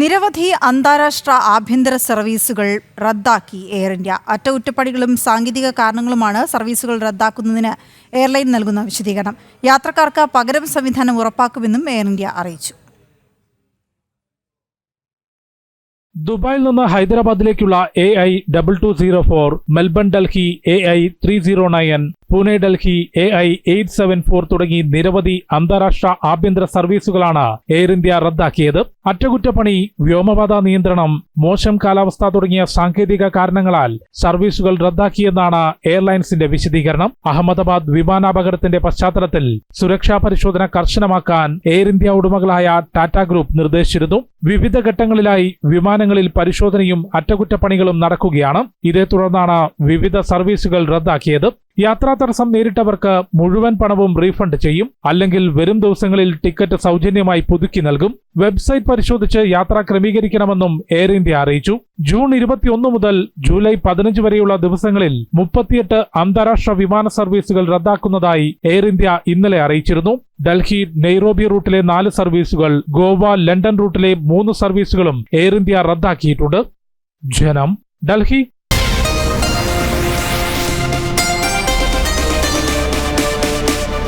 നിരവധി അന്താരാഷ്ട്ര ആഭ്യന്തര സർവീസുകൾ റദ്ദാക്കി എയർ ഇന്ത്യ. അറ്റകുറ്റപ്പണികളും സാങ്കേതിക കാരണങ്ങളുമാണ് സർവീസുകൾ റദ്ദാക്കുന്നതിന് എയർലൈൻ നൽകുന്ന വിശദീകരണം. യാത്രക്കാർക്ക് പകരം സംവിധാനം ഉറപ്പാക്കുമെന്നും എയർ ഇന്ത്യ അറിയിച്ചു. ദുബായിൽ നിന്ന് ഹൈദരാബാദിലേക്കുള്ള A I double two zero four Melbourne Delhi A I three zero nine Pune Delhi A I eight seven four തുടങ്ങി നിരവധി അന്താരാഷ്ട്ര ആഭ്യന്തര സർവീസുകളാണ് എയർ ഇന്ത്യ റദ്ദാക്കിയത്. അറ്റകുറ്റപ്പണി വ്യോമപാത നിയന്ത്രണം മോശം കാലാവസ്ഥ തുടങ്ങിയ സാങ്കേതിക കാരണങ്ങളാൽ സർവീസുകൾ റദ്ദാക്കിയെന്നാണ് എയർലൈൻസിന്റെ വിശദീകരണം. അഹമ്മദാബാദ് വിമാനാപകടത്തിന്റെ പശ്ചാത്തലത്തിൽ സുരക്ഷാ പരിശോധന കർശനമാക്കാൻ എയർ ഇന്ത്യ ഉടമകളായ ടാറ്റ ഗ്രൂപ്പ് നിർദ്ദേശിച്ചിരുന്നു. വിവിധ ഘട്ടങ്ങളിലായി വിമാനങ്ങളിൽ പരിശോധനയും അറ്റകുറ്റപ്പണികളും നടക്കുകയാണ്. ഇതേ തുടർന്നാണ് വിവിധ സർവീസുകൾ റദ്ദാക്കിയത്. യാത്രാ തടസ്സം നേരിട്ടവർക്ക് മുഴുവൻ പണവും റീഫണ്ട് ചെയ്യും. അല്ലെങ്കിൽ വരും ദിവസങ്ങളിൽ ടിക്കറ്റ് സൗജന്യമായി പുതുക്കി നൽകും. വെബ്സൈറ്റ് പരിശോധിച്ച് യാത്ര ക്രമീകരിക്കണമെന്നും എയർ ഇന്ത്യ അറിയിച്ചു. ജൂൺ ഇരുപത്തിയൊന്ന് മുതൽ ജൂലൈ പതിനഞ്ച് വരെയുള്ള ദിവസങ്ങളിൽ മുപ്പത്തിയെട്ട് അന്താരാഷ്ട്ര വിമാന സർവീസുകൾ റദ്ദാക്കുന്നതായി എയർ ഇന്ത്യ ഇന്നലെ അറിയിച്ചിരുന്നു. ഡൽഹി നെയ്റോബി റൂട്ടിലെ നാല് സർവീസുകൾ ഗോവ ലണ്ടൻ റൂട്ടിലെ മൂന്ന് സർവീസുകളും എയർ ഇന്ത്യ റദ്ദാക്കിയിട്ടുണ്ട്. ജനം ഡൽഹി